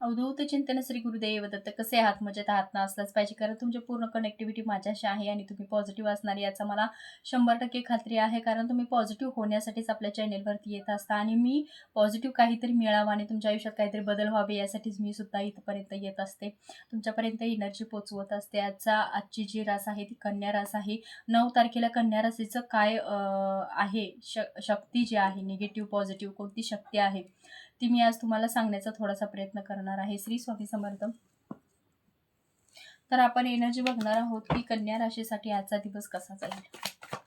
अवधूत चिंतन श्री गुरुदेव दत्त कसे आहात? मजेत आहात ना? असलाच पाहिजे. कारण तुमची पूर्ण कनेक्टिव्हिटी माझ्याशी आहे आणि तुम्ही पॉझिटिव्ह असणार याचा मला शंभर टक्के खात्री आहे. कारण तुम्ही पॉझिटिव्ह होण्यासाठीच आपल्या चॅनेलवरती येत असता आणि मी पॉझिटिव्ह काहीतरी मिळावं आणि तुमच्या आयुष्यात काहीतरी बदल व्हावे यासाठीच मी सुद्धा इथपर्यंत येत असते. तुमच्यापर्यंत एनर्जी पोचवत असते. आजचा आजची जी रास आहे ती कन्या रास आहे. नऊ तारखेला कन्या राशीचं काय आहे? श शक्ती जी आहे निगेटिव्ह पॉझिटिव्ह कोणती शक्ती आहे? ती मी आज तुम्हाला सांगण्याचा थोडासा प्रयत्न करणार आहे. श्री स्वामी समर्थ. तर आपण एनर्जी बघणार आहोत की कन्या राशीसाठी आजचा दिवस कसा जाईल?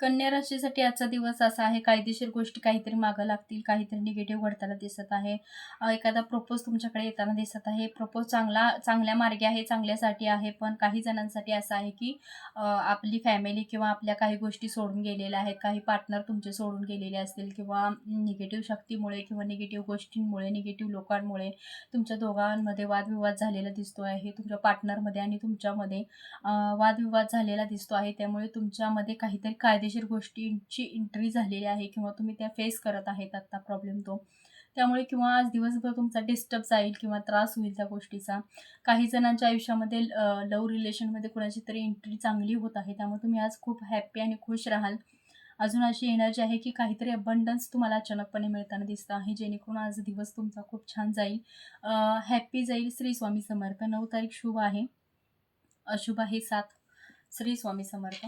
कन्या राशीसाठी आजचा दिवस असा आहे कायदेशीर गोष्टी काहीतरी मागं लागतील काहीतरी निगेटिव्ह घडताना दिसत आहे. एखादा प्रपोज तुमच्याकडे येताना दिसत आहे. प्रपोज चांगला चांगल्या मार्गे आहे चांगल्यासाठी आहे पण काही जणांसाठी असं आहे की आपली फॅमिली किंवा आपल्या काही गोष्टी सोडून गेलेल्या आहेत. काही पार्टनर तुमचे सोडून गेलेले असतील किंवा निगेटिव्ह शक्तीमुळे किंवा निगेटिव्ह गोष्टींमुळे निगेटिव्ह लोकांमुळे तुमच्या दोघांमध्ये वादविवाद झालेला दिसतो आहे. तुमच्या पार्टनरमध्ये आणि तुमच्यामध्ये वादविवाद झालेला दिसतो आहे. त्यामुळे तुमच्यामध्ये काहीतरी कायदे कायदेशीर गोष्टींची एंट्री झालेली आहे किंवा तुम्ही त्या फेस करत आहेत आत्ता प्रॉब्लेम तो. त्यामुळे किंवा आज दिवसभर तुमचा डिस्टर्ब जाईल किंवा त्रास होईल त्या गोष्टीचा. काही जणांच्या आयुष्यामध्ये लव रिलेशनमध्ये कुणाची तरी एंट्री चांगली होत आहे. त्यामुळे तुम्ही आज खूप हॅप्पी आणि खुश राहाल. अजून अशी एनर्जी आहे की काहीतरी अबंडन्स तुम्हाला अचानकपणे मिळताना दिसतं आहे. जेणेकरून आज दिवस तुमचा खूप छान जाईल. हॅप्पी जाईल श्री स्वामी समर्थ. नऊ तारीख शुभ आहे. अशुभ आहे सात. श्री स्वामी समर्थ.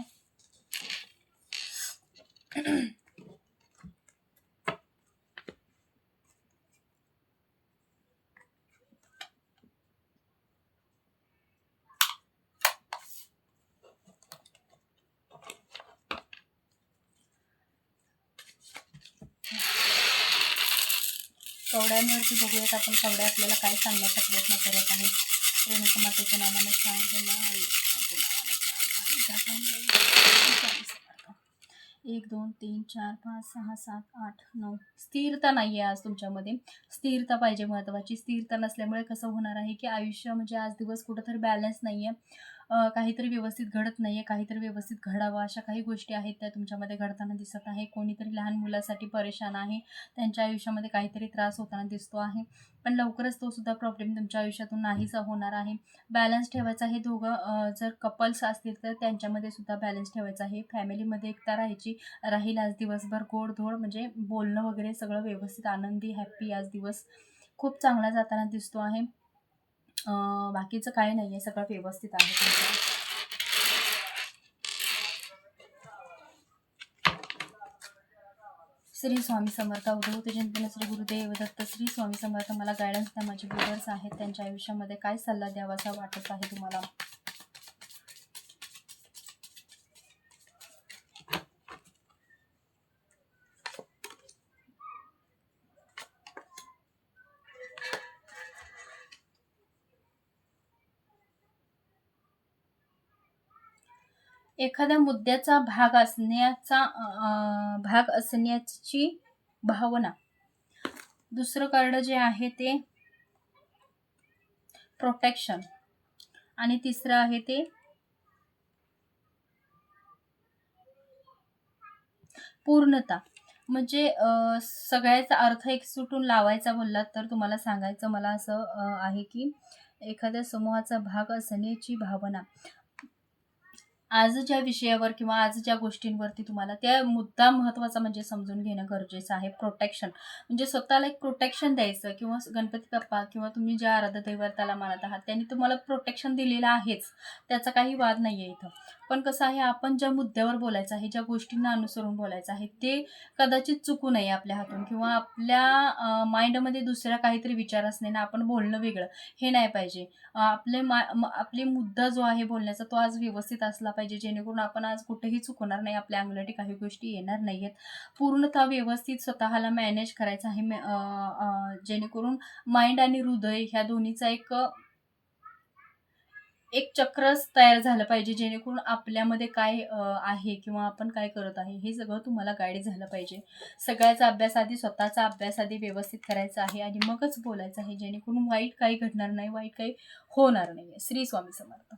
कवड्यांवरती बघूयात आपण कवड्या आपल्याला काय सांगण्याचा प्रयत्न करत आहे रेणुका मातेच्या नावाने सांगितलं आई नावाने सांगितलं. एक दोन तीन चार पाच सहा सात आठ नऊ. स्थिरता नाही आहे आज तुमच्यामध्ये. स्थिरता पाहिजे महत्त्वाची स्थिरता नसल्यामुळे कसं होणार आहे की आयुष्य म्हणजे आज दिवस कुठंतरी बॅलन्स नाही आहे काहीतरी व्यवस्थित घडत नाही आहे काहीतरी व्यवस्थित घडावं अशा काही गोष्टी आहेत त्या तुमच्यामध्ये घडताना दिसत आहे. कोणीतरी लहान मुलासाठी परेशान आहे त्यांच्या आयुष्यामध्ये काहीतरी त्रास होताना दिसतो आहे. पण लवकरच तो सुद्धा प्रॉब्लेम तुमच्या आयुष्यातून नाहीसा होणार आहे. बॅलन्स ठेवायचा आहे दोघं जर कपल्स असतील तर त्यांच्यामध्ये सुद्धा बॅलन्स ठेवायचा आहे. फॅमिलीमध्ये एकता राहायची राहील आज दिवसभर गोडधोड म्हणजे बोलणं वगैरे सगळं व्यवस्थित आनंदी हॅप्पी आज दिवस खूप चांगला जाताना दिसतो आहे. बाकीचं काही नाही आहे सगळं व्यवस्थित आहे तुमचं. श्री स्वामी समर्थ अवधूत चिंतन श्री गुरुदेव दत्त श्री स्वामी समर्थ मला गायडन्स द्या. माझे ब्रदर्स आहेत त्यांच्या आयुष्यामध्ये काय सल्ला द्यावासा वाटत आहे तुम्हाला? एखाद्या मुद्द्याचा भाग असण्याचा भाग असण्याची भावना. दुसरं कार्ड जे आहे ते प्रोटेक्शन आणि तिसरं आहे ते पूर्णता. म्हणजे अं, सगळ्याचा अर्थ एक सुटून लावायचा बोललात तर तुम्हाला सांगायचं मला असं आहे की एखाद्या समूहाचा भाग असण्याची भावना. आज ज्या विषयावर किंवा आज ज्या गोष्टींवरती तुम्हाला त्या मुद्दा महत्त्वाचा म्हणजे समजून घेणं गरजेचं आहे. प्रोटेक्शन म्हणजे स्वतःला एक प्रोटेक्शन द्यायचं किंवा गणपती बाप्पा किंवा तुम्ही ज्या आराध्य दैवताला मानत आहात त्यांनी तुम्हाला प्रोटेक्शन दिलेलं आहेच. त्याचा काही वाद नाही आहे इथं. पण कसं आहे आपण ज्या मुद्द्यावर बोलायचं आहे ज्या गोष्टींना अनुसरून बोलायचं आहे ते कदाचित चुकू नये आपल्या हातून किंवा आपल्या माइंडमध्ये दुसरा काहीतरी विचार असणे ना आपण बोलणं वेगळं हे नाही पाहिजे. आपले मा आपले मुद्दा जो आहे बोलण्याचा तो आज व्यवस्थित असला पाहिजे जेणेकरून आपण आज कुठेही चुकणार नाही आपल्या अंगलटी काही गोष्टी येणार नाही आहेत पूर्णतः व्यवस्थित स्वतःला मॅनेज करायचं आहे जेणेकरून माइंड आणि हृदय ह्या दोन्हीचा एक एक चक्रच तयार झालं पाहिजे जेणेकरून आपल्यामध्ये काय आहे किंवा आपण काय करत आहे हे सगळं तुम्हाला गाईड झालं पाहिजे. सगळ्याचा अभ्यास आधी स्वतःचा अभ्यास आधी व्यवस्थित करायचा आहे आणि मगच बोलायचं आहे जेणेकरून वाईट काही घडणार नाही वाईट काही होणार नाही श्री स्वामी समर्थ.